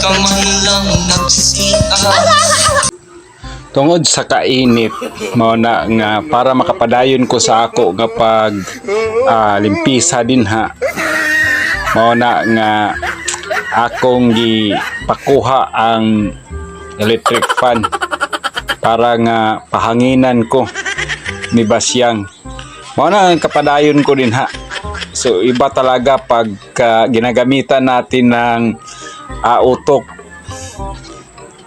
ka man lang nagsiya tungod sa kainit mao na nga para makapadayon ko sa ako nga pag ah, limpisa din ha. Mao na nga akong gipakuha ang electric fan para nga pahanginan ko ni Basyang. Mao na ang kapadayon ko din ha. So iba talaga pag ah, ginagamitan natin ng ah, utok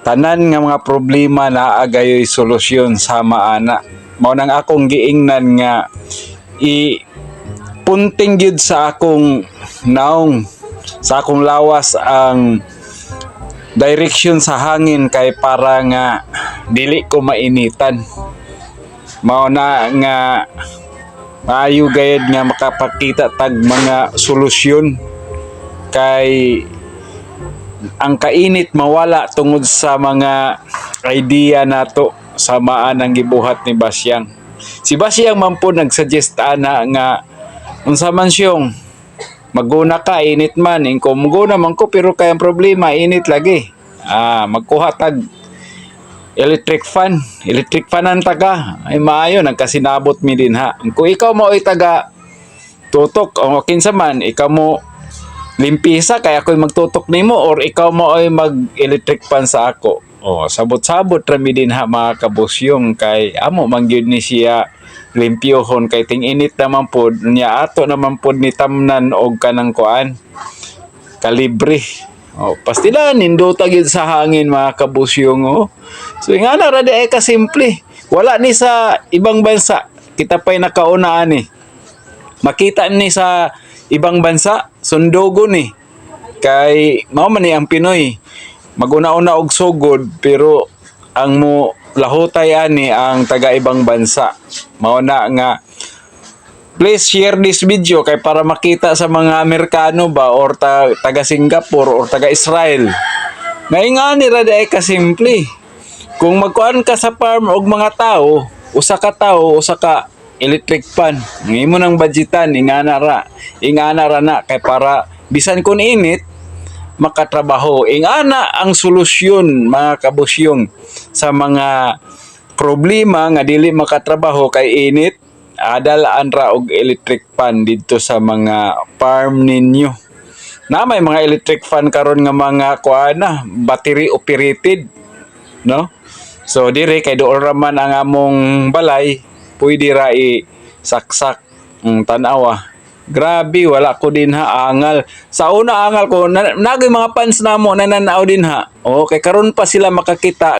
tanan nga mga problema na agayoy solusyon sa maana. Mao nang akong giingnan nga i punting gyud sa akong naong sa akong lawas ang direction sa hangin kay para nga dili ko mainitan. Mao na nga maayo gayud nga makapakita tag mga solusyon kay ang kainit mawala tungod sa mga idea nato sa maan ang gibuhat ni Basyang. Si Basyang man po nagsuggest ana nga unsa man siyong maguna ka init man ingko maguna man ko pero kay ang problema init lagi. Ah, magkuha tag electric fan. Electric fan ang taga. Ay maayo nagkasinabot mi din ha. Kung ikaw mo ay taga tutok o kinsa man ikaw mo limpisa kaya ako'y magtutok nimo or ikaw mo ay mag electric fan sa ako. Oh sabot-sabot rami din ha mga kabusyong kay amo. Man gyud ni siya limpyohon kay ting init naman pod niya ato naman pod ni tamnan og kanang kuan. Kalibre. Oh pastila ninduta gyud sa hangin mga kabusyong oh so nga na ra di ay kasimple. Wala ni sa ibang bansa. Kita pa'y nakaunaan ni makita ni sa ibang bansa sundogo ni kay mao man ni ang Pinoy maguna-una og sugod pero ang mo lahutay ani ang taga ibang bansa mao na nga please share this video kay para makita sa mga Amerikano ba or ta, taga Singapore or taga Israel Naingani ra di ay kasimple. Kung magkuan ka sa farm og mga tao, usa ka tao, usa ka electric fan. Ngimo nang budgetan ingana ra. Ingana ra na kay para bisan kun init makatrabaho. Ingana ang solusyon mga kabusyong sa mga problema nga dili makatrabaho kay init adalaan ra og electric fan didto sa mga farm ninyo. Na may mga electric fan karon nga mga kuan na battery operated no? So dire kay doon raman ang among balay pwede ra i saksak ang tanawa grabe wala ko din ha angal. Sa una angal ko na, nagay mga fans na nananaw din ha. Okay karon pa sila makakita